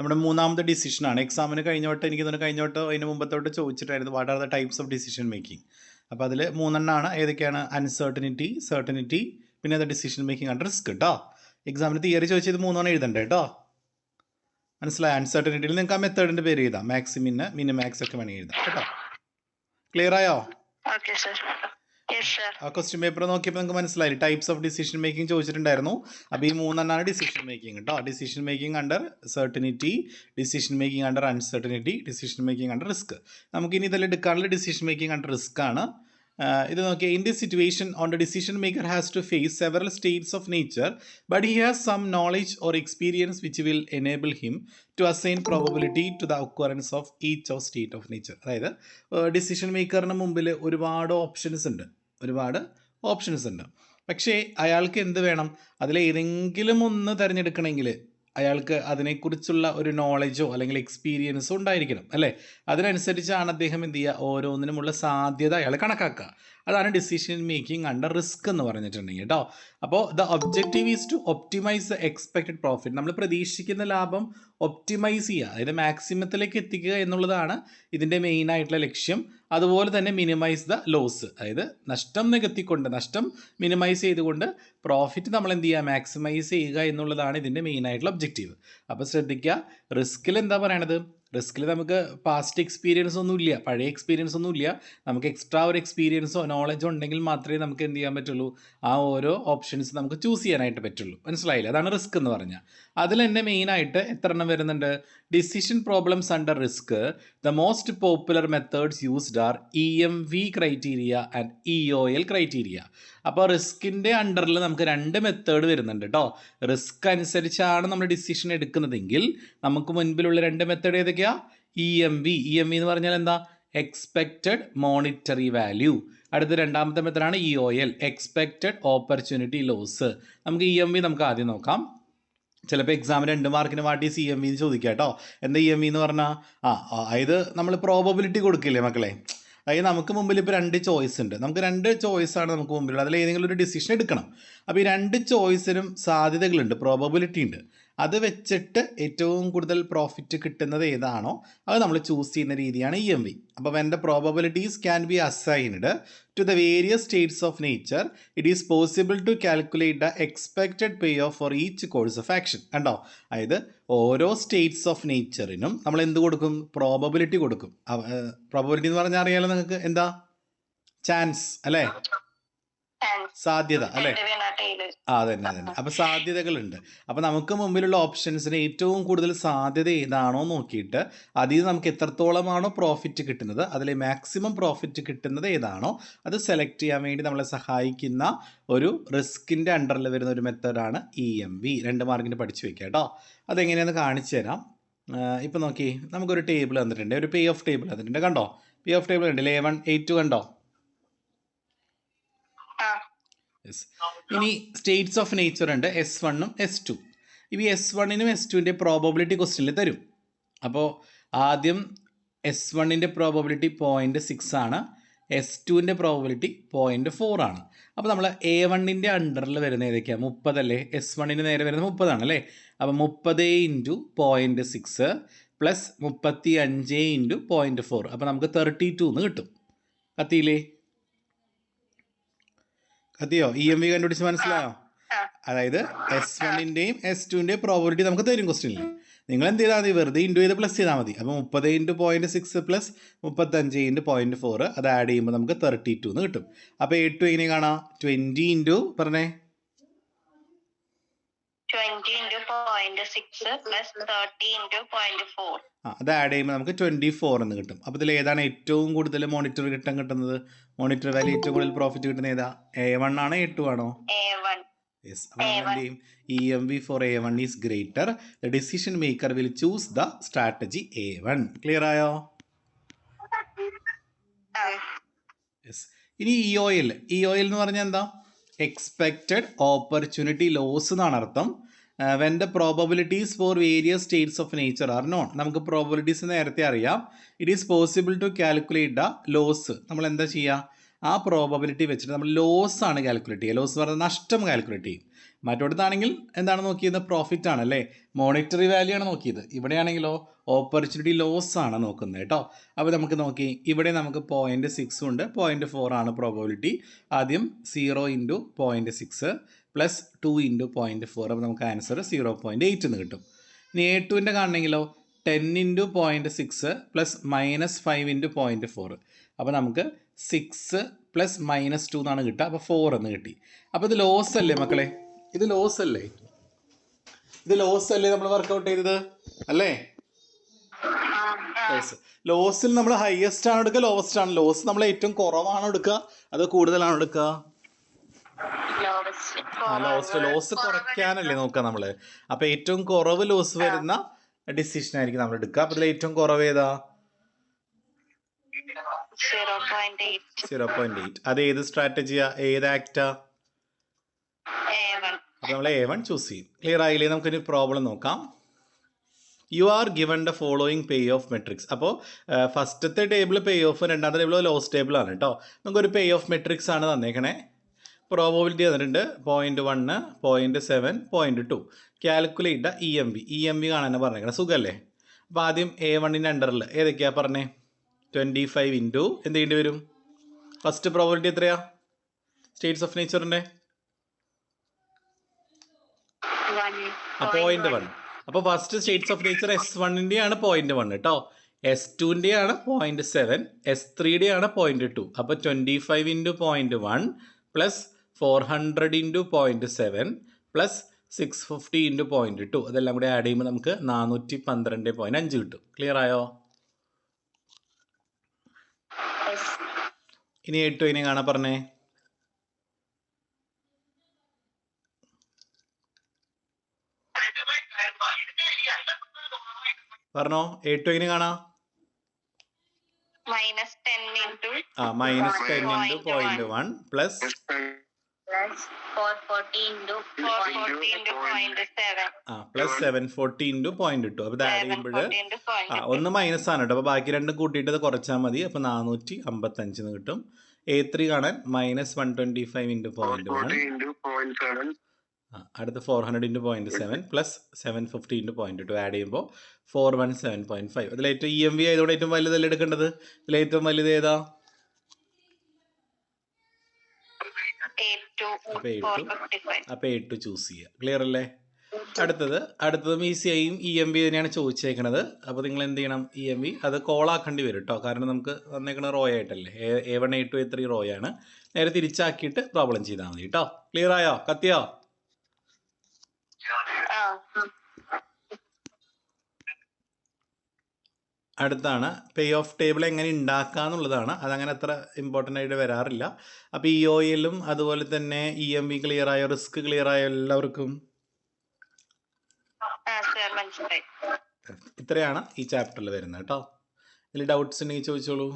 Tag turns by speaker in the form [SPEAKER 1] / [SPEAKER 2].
[SPEAKER 1] നമ്മുടെ മൂന്നാമത്തെ ഡിസിഷനാണ് എക്സാമിന് കഴിഞ്ഞ വട്ടം എനിക്ക് തോന്നുന്നു കഴിഞ്ഞ വട്ടം അതിന് മുമ്പത്തോട്ട് ചോദിച്ചിട്ടായിരുന്നു what are the types of decision making അപ്പോൾ അതിൽ മൂന്നെണ്ണമാണ് ഏതൊക്കെയാണ്? അൺസർട്ടനിറ്റി സർട്ടനിറ്റി പിന്നെ അത് ഡിസിഷൻ മേക്കിംഗ് അണ്ടർ റിസ്ക് കേട്ടോ എക്സാമിന് തിയറി ചോദിച്ചത് മൂന്നെണ്ണം എഴുതണ്ടേ കേട്ടോ മനസ്സിലായ? അൺസർട്ടനിറ്റിയിൽ നിങ്ങൾക്ക് ആ മെത്തേഡിന്റെ പേര് എഴുതാം. മാക്സിമിന് മിനിമാക്സ് ഒക്കെ വേണമെങ്കിൽ എഴുതാം. കേട്ടോ? ക്ലിയർ ആയോ? ആ ക്വസ്റ്റ്യൻ പേപ്പർ നോക്കിയപ്പോൾ നിങ്ങൾക്ക് മനസ്സിലായി. ടൈപ്സ് ഓഫ് ഡിസിഷൻ മേക്കിംഗ് ചോദിച്ചിട്ടുണ്ടായിരുന്നു. അപ്പോൾ ഈ മൂന്നെണ്ണമാണ് ഡിസിഷൻ മേക്കിംഗ് കേട്ടോ decision making under certainty decision making under uncertainty decision making under risk നമുക്ക് ഇനി ഇതിൽ എടുക്കാനുള്ള ഡിസിഷൻ മേക്കിംഗ് അണ്ടർ റിസ്ക് ആണ്. ഇത് നോക്കിയാൽ in this situation on the decision maker has to face several states of nature but he has some knowledge or experience which will enable him to assign probability to the occurrence of each of state of nature അതായത് decision മേക്കറിന് മുമ്പിൽ ഒരുപാട് options ഉണ്ട്. ഒരുപാട് options ഉണ്ട്. പക്ഷേ അയാൾക്ക് എന്ത് വേണം? അതിലേതെങ്കിലും ഒന്ന് തിരഞ്ഞെടുക്കണമെങ്കിൽ അയാൾക്ക് അതിനെക്കുറിച്ചുള്ള ഒരു നോളജോ അല്ലെങ്കിൽ എക്സ്പീരിയൻസോ ഉണ്ടായിരിക്കണം അല്ലേ? അതിനനുസരിച്ചാണ് അദ്ദേഹം എന്ത് ചെയ്യുക? ഓരോന്നിനുമുള്ള സാധ്യത അയാൾ കണക്കാക്കുക. അതാണ് ഡിസിഷൻ മേക്കിംഗ് അണ്ടർ റിസ്ക് എന്ന് പറഞ്ഞിട്ടുണ്ടെങ്കിൽ കേട്ടോ അപ്പോൾ the objective is to optimise the expected profit നമ്മൾ പ്രതീക്ഷിക്കുന്ന ലാഭം ഒപ്റ്റിമൈസ് ചെയ്യുക. അതായത് മാക്സിമത്തിലേക്ക് എത്തിക്കുക എന്നുള്ളതാണ് ഇതിന്റെ മെയിൻ ആയിട്ടുള്ള ലക്ഷ്യം. അതുപോലെ തന്നെ മിനിമൈസ് ദ ലോസ് അതായത് നഷ്ടം നികത്തിക്കൊണ്ട് നഷ്ടം മിനിമൈസ് ചെയ്തുകൊണ്ട് പ്രോഫിറ്റ് നമ്മൾ എന്ത് ചെയ്യുക? മാക്സിമൈസ് ചെയ്യുക എന്നുള്ളതാണ് ഇതിന്റെ മെയിൻ ആയിട്ടുള്ള ഒബ്ജക്റ്റീവ് അപ്പോൾ ശ്രദ്ധിക്കുക റിസ്കിൽ എന്താ പറയണത്? റിസ്കിൽ നമുക്ക് പാസ്റ്റ് എക്സ്പീരിയൻസ് ഒന്നും ഇല്ല പഴയ എക്സ്പീരിയൻസ് ഒന്നും ഇല്ല നമുക്ക് എക്സ്ട്രാ ഒരു എക്സ്പീരിയൻസോ നോളജോ ഉണ്ടെങ്കിൽ മാത്രമേ നമുക്ക് എന്ത് ചെയ്യാൻ പറ്റുള്ളൂ? ആ ഓരോ ഓപ്ഷൻസ് നമുക്ക് ചൂസ് ചെയ്യാനായിട്ട് പറ്റുള്ളൂ. മനസ്സിലായില്ല? അതാണ് റിസ്ക് എന്ന് പറഞ്ഞാൽ അതിൽ തന്നെ മെയിനായിട്ട് എത്ര എണ്ണം വരുന്നുണ്ട്? Decision problems under risk the most popular methods used are E M V criteria and E O L criteria അപ്പോൾ റിസ്കിന്റെ അണ്ടറിൽ നമുക്ക് രണ്ട് മെത്തേഡ് വരുന്നുണ്ട് കേട്ടോ റിസ്ക് അനുസരിച്ചാണ് നമ്മൾ ഡിസിഷൻ എടുക്കുന്നതെങ്കിൽ നമുക്ക് മുൻപിലുള്ള രണ്ട് മെത്തേഡ് ഏതൊക്കെയാ? E M V E M V എന്ന് പറഞ്ഞാൽ എന്താ? എക്സ്പെക്റ്റഡ് മോണിറ്ററി വാല്യൂ അടുത്ത രണ്ടാമത്തെ മെത്തേഡാണ് E O L expected opportunity loss നമുക്ക് ഇ എം വി നമുക്ക് ആദ്യം നോക്കാം. ചിലപ്പോൾ എക്സാം രണ്ട് മാർക്കിന് വാട്ടി സി എം വി എന്ന് ചോദിക്കാം കേട്ടോ എന്താ ഇ എം വി എന്ന് പറഞ്ഞാൽ ആ, അതായത് നമ്മൾ പ്രോബബിലിറ്റി കൊടുക്കില്ലേ മക്കളെ? അതായത് നമുക്ക് മുമ്പിൽ ഇപ്പോൾ രണ്ട് ചോയ്സ് ഉണ്ട്. നമുക്ക് രണ്ട് ചോയ്സാണ് നമുക്ക് മുമ്പിലുള്ളത്. അതിൽ ഏതെങ്കിലും ഒരു ഡിസിഷൻ എടുക്കണം. അപ്പോൾ ഈ രണ്ട് ചോയ്സിനും സാധ്യതകളുണ്ട് പ്രോബബിലിറ്റി ഉണ്ട്. അത് വെച്ചിട്ട് ഏറ്റവും കൂടുതൽ പ്രോഫിറ്റ് കിട്ടുന്നത് ഏതാണോ അത് നമ്മൾ ചൂസ് ചെയ്യുന്ന രീതിയാണ് ഇ എം വി അപ്പോൾ when the probabilities can be assigned to the various states of nature it is possible to calculate the expected pay off for each course of action കണ്ടോ? അതായത് ഓരോ സ്റ്റേറ്റ്സ് ഓഫ് നേച്ചറിനും നമ്മൾ എന്ത് കൊടുക്കും? Probability കൊടുക്കും. Probability എന്ന് പറഞ്ഞാൽ അറിയാലോ നിങ്ങൾക്ക്? എന്താ? ചാൻസ് അല്ലേ? സാധ്യത അല്ലെ? അതന്നെ അതന്നെ. അപ്പൊ സാധ്യതകളുണ്ട്. അപ്പൊ നമുക്ക് മുമ്പിലുള്ള ഓപ്ഷൻസിന് ഏറ്റവും കൂടുതൽ സാധ്യത ഏതാണോ നോക്കിയിട്ട് അതിൽ നിന്ന് നമുക്ക് എത്രത്തോളമാണോ പ്രോഫിറ്റ് കിട്ടുന്നത് അതിൽ മാക്സിമം പ്രോഫിറ്റ് കിട്ടുന്നത് ഏതാണോ അത് സെലക്ട് ചെയ്യാൻ വേണ്ടി നമ്മളെ സഹായിക്കുന്ന ഒരു റിസ്കിന്റെ അണ്ടറിൽ വരുന്ന ഒരു മെത്തേഡാണ് ഇ എം വി രണ്ട് മാർക്കിന് പഠിച്ചു വെക്കുക കേട്ടോ. അതെങ്ങനെയാണെന്ന് കാണിച്ചു തരാം. ഇപ്പോൾ നോക്കി നമുക്കൊരു ടേബിൾ തന്നിട്ടുണ്ട് ഒരു പേ ഓഫ് ടേബിൾ തന്നിട്ടുണ്ട് കണ്ടോ? പേ ഓഫ് ടേബിൾ ഉണ്ട് ലെവൻ എയ്റ്റ് കണ്ടോ? ഇനി സ്റ്റേറ്റ്സ് ഓഫ് നേച്ചർ ഉണ്ട്. എസ് വണ്ണും എസ് ടു ഇവ എസ് വണ്ണിനും എസ് ടുവിന്റെ പ്രോബബിലിറ്റി ക്വസ്റ്റ്യനിൽ തരും. അപ്പോൾ ആദ്യം എസ് വണ്ണിന്റെ പ്രോബബിലിറ്റി പോയിന്റ് സിക്സ് ആണ്. എസ് ടുവിന്റെ പ്രോബബിലിറ്റി പോയിന്റ് ഫോർ ആണ്. അപ്പോൾ നമ്മൾ എ വണ്ണിന്റെ അണ്ടറിൽ വരുന്ന ഏതൊക്കെയാണ് മുപ്പതല്ലേ എസ് വണ്ണിന്റെ നേരെ വരുന്നത് മുപ്പതാണ് അല്ലേ? അപ്പോൾ മുപ്പത് ഇന്റു പോയിന്റ് സിക്സ് പ്ലസ് മുപ്പത്തി അഞ്ച് ഇന്റു പോയിന്റ് ഫോർ അപ്പോൾ നമുക്ക് തേർട്ടി ടു എന്ന് കിട്ടും. കത്തിയില്ലേ? കത്തിയോ ഇ എം വി കണ്ടുപിടിച്ച് മനസ്സിലായോ? അതായത് എസ് വണ്ണിന്റെയും എസ് ടുവിന്റെയും പ്രോബിലിറ്റി നമുക്ക് തരും ക്വസ്റ്റ്യനിൽ നിങ്ങൾ എന്ത് ചെയ്താൽ മതി? വെറുതെ ഇന്റു ചെയ്ത് പ്ലസ് ചെയ്താൽ മതി. അപ്പോൾ മുപ്പത് ഇന്റു പോയിന്റ് സിക്സ് പ്ലസ് മുപ്പത്തഞ്ച് ഇന്റു പോയിന്റ് ഫോർ അത് ആഡ് ചെയ്യുമ്പോൾ നമുക്ക് തേർട്ടി ടു എന്ന് കിട്ടും. അപ്പോൾ എ ടു എങ്ങനെ കാണാം? ട്വന്റി ഇന്റു പറഞ്ഞേ?
[SPEAKER 2] ട്വന്റി ഇന്റു
[SPEAKER 1] ആ അത് ആഡ് ചെയ്യുമ്പോൾ നമുക്ക് ട്വന്റി ഫോർ എന്ന് കിട്ടും. അപ്പോൾ ഇതിൽ ഏതാണ് ഏറ്റവും കൂടുതൽ മോണിറ്റർ കിട്ടാൻ കിട്ടുന്നത്? മോണിറ്റർ വാല്യൂ ഏറ്റവും കൂടുതൽ പ്രോഫിറ്റ് കിട്ടുന്ന ഏതാ? എ വൺ ആണോ എ ടു ആണോ?
[SPEAKER 2] എ വൺ
[SPEAKER 1] യെസ് അപ്പോൾ E M V for A one is greater the decision maker will choose the strategy A one clear ആയോ? യെസ് ഇനി E O L E O L എന്ന് പറഞ്ഞാൽ എന്താ? Expected opportunity loss എന്നാണ് അർത്ഥം. When the probabilities for various states of nature are known നമുക്ക് probabilities നേരത്തെ അറിയാം. It is possible to calculate the loss നമ്മൾ എന്താ ചെയ്യുക ആ പ്രോബബിലിറ്റി വെച്ചിട്ട് നമ്മൾ ലോസ് ആണ് കാൽക്കുലേറ്റ് ചെയ്യുക. ലോസ് എന്ന് പറഞ്ഞാൽ നഷ്ടം കാൽക്കുലേറ്റ് ചെയ്യും. മറ്റോടത്താണെങ്കിൽ എന്താണ് നോക്കിയത്? പ്രോഫിറ്റ് ആണ് അല്ലേ? മോണിറ്ററി വാല്യൂ ആണ് നോക്കിയത്. ഇവിടെയാണെങ്കിലോ ഓപ്പർച്യൂണിറ്റി ലോസ് ആണ് നോക്കുന്നത് കേട്ടോ. അപ്പോൾ നമുക്ക് നോക്കി. ഇവിടെ നമുക്ക് പോയിന്റ് സിക്സ് ഉണ്ട്. പോയിന്റ് ഫോർ ആണ് പ്രോബബിലിറ്റി ആദ്യം zero into point six plus two into point four അപ്പോൾ നമുക്ക് ആൻസർ സീറോ പോയിന്റ് എയ്റ്റ് എന്ന് കിട്ടും. ഇനി എ ടുവിന്റെ കാണണമെങ്കിലോ? Ten into point six plus minus five into point four അപ്പോൾ നമുക്ക് സിക്സ് പ്ലസ് മൈനസ് ടു എന്നാണ് കിട്ടുക. അപ്പോൾ ഫോർ എന്ന് കിട്ടി. അപ്പോൾ ഇത് ലോസ് അല്ലേ മക്കളെ? ഇത് ലോസ് അല്ലേ? ഇത് ലോസ് അല്ലേ നമ്മൾ വർക്കൗട്ട് ചെയ്തത്? അല്ലേ? ലോസ് ലോസിൽ നമ്മൾ ഹയസ്റ്റ് ആണ് എടുക്കുക ലോവസ്റ്റ് ആണ്. ലോസ് നമ്മൾ ഏറ്റവും കുറവാണ് എടുക്കുക. അത് കൂടുതലാണ് എടുക്കുക? ലോസ് ലോസ് കുറയ്ക്കാനല്ലേ നോക്കുക നമ്മൾ. അപ്പൊ ഏറ്റവും കുറവ് ലോസ് വരുന്ന ഡിസിഷൻ ആയിരിക്കും നമ്മൾ എടുക്കുക. അപ്പൊ ഏറ്റവും കുറവ് ഏതാ?
[SPEAKER 2] സീറോ പോയിന്റ് എയ്റ്റ്
[SPEAKER 1] അത് ഏത് സ്ട്രാറ്റജിയാ ഏത് ആക്റ്റാ അപ്പൊ നമ്മൾ എ വൺ ചൂസ് ചെയ്യും. ക്ലിയർ ആയില്ലേ? നമുക്കൊരു പ്രോബ്ലം നോക്കാം. You are given the following payoff matrix അപ്പോൾ ഫസ്റ്റത്തെ ടേബിൾ പേ ഓഫ് രണ്ടാമത്തെ ടേബിൾ ലോസ് ടേബിൾ ആണ് കേട്ടോ നമുക്കൊരു പേ ഓഫ് മെട്രിക്സ് ആണ് തന്നേക്കണേ. പ്രോബബിലിറ്റി തന്നിട്ടുണ്ട്. Point one point seven point two calculate E M B E M B കാണാൻ പറഞ്ഞേക്കണം. സുഖമല്ലേ അപ്പോൾ ആദ്യം എ വണ്ണിന്റെ അണ്ടറിൽ ഏതൊക്കെയാണ് പറഞ്ഞേ? ട്വന്റി ഫൈവ് ഇന്റു എന്ത് ചെയ്യേണ്ടി വരും? ഫസ്റ്റ് പ്രോബിലിറ്റി എത്രയാ? സ്റ്റേറ്റ്സ് ഓഫ്
[SPEAKER 2] നേച്ചറിന്റെ
[SPEAKER 1] പോയിന്റ് വൺ അപ്പോൾ first states of nature S വണ്ണിന്റെ ആണ് പോയിന്റ് വൺ കേട്ടോ എസ് ടുവിന്റെ ആണ് പോയിന്റ് സെവൻ എസ് ത്രീയുടെ ആണ് പോയിന്റ് ടു അപ്പോൾ twenty five into point one plus four hundred into point seven plus six fifty into point two അതെല്ലാം കൂടി ആഡ് ചെയ്യുമ്പോൾ നമുക്ക് നാനൂറ്റി പന്ത്രണ്ട് പോയിന്റ് അഞ്ച് കിട്ടും. ക്ലിയർ ആയോ? ഇനി എട്ടു ഇനി കാണാൻ പറഞ്ഞേ. പറഞ്ഞോ? എട്ടു ഇനി കാണാം?
[SPEAKER 2] മൈനസ് ടെൻ ഇന്റു
[SPEAKER 1] ആ minus ten into point one plus
[SPEAKER 2] plus four forty into four forty into point seven
[SPEAKER 1] ആ plus seven forty into point two അപ്പോൾ ഇത് ആഡ്
[SPEAKER 2] സെവൻ
[SPEAKER 1] ചെയ്യുമ്പോൾ ആ ഒന്ന് മൈനസ് ആണ് കേട്ടോ. അപ്പോൾ ബാക്കി രണ്ടും കൂട്ടിയിട്ട് അത് കുറച്ചാൽ മതി. അപ്പോൾ നാനൂറ്റി അമ്പത്തഞ്ചിന് കിട്ടും. എ ത്രീ കാണാൻ minus one twenty five into point one അടുത്ത four hundred into point seven plus seven fifty into point two add ചെയ്യുമ്പോൾ four one seven point five അതിൽ ഏറ്റവും ഇ എം വി ആയതുകൊണ്ട് ഏറ്റവും വലുതല്ലേ എടുക്കേണ്ടത്? ഇതിൽ ഏറ്റവും വലുത് ഏതാ?
[SPEAKER 2] എയ്റ്റ് ഫോർ
[SPEAKER 1] ടു ചൂസ് ചെയ്യുക ക്ലിയർ അല്ലേ? അടുത്തത് അടുത്തതും ഈ സെയിം ഇ എം ബി തന്നെയാണ് ചോദിച്ചേക്കണത്. അപ്പോൾ നിങ്ങൾ എന്ത് ചെയ്യണം? ഇ എം ബി അത് കോളാക്കേണ്ടി വരും കേട്ടോ കാരണം നമുക്ക് വന്നേക്കണ റോ ആയിട്ടല്ലേ. A one A two A three row ആണ്. നേരെ തിരിച്ചാക്കിയിട്ട് പ്രോബ്ലം ചെയ്താൽ മതി കേട്ടോ ക്ലിയർ ആയോ? കത്തിയോ
[SPEAKER 2] ആ
[SPEAKER 1] അടുത്താണ്. പേ ഓഫ് ടേബിൾ എങ്ങനെ ഉണ്ടാക്കുക എന്നുള്ളതാണ്. അതങ്ങനെ അത്ര ഇമ്പോർട്ടന്റ് ആയിട്ട് വരാറില്ല. അപ്പോൾ ഇ ഒ എല്ലും അതുപോലെ തന്നെ ഇ എം വി ക്ലിയർ ആയോ റിസ്ക് ക്ലിയർ ആയോ എല്ലാവർക്കും ഇത്രയാണ് ഈ ചാപ്റ്ററിൽ വരുന്നത് കേട്ടോ ഇതിൽ ഡൗട്ട്സ് ഉണ്ടെങ്കിൽ ചോദിച്ചോളൂ.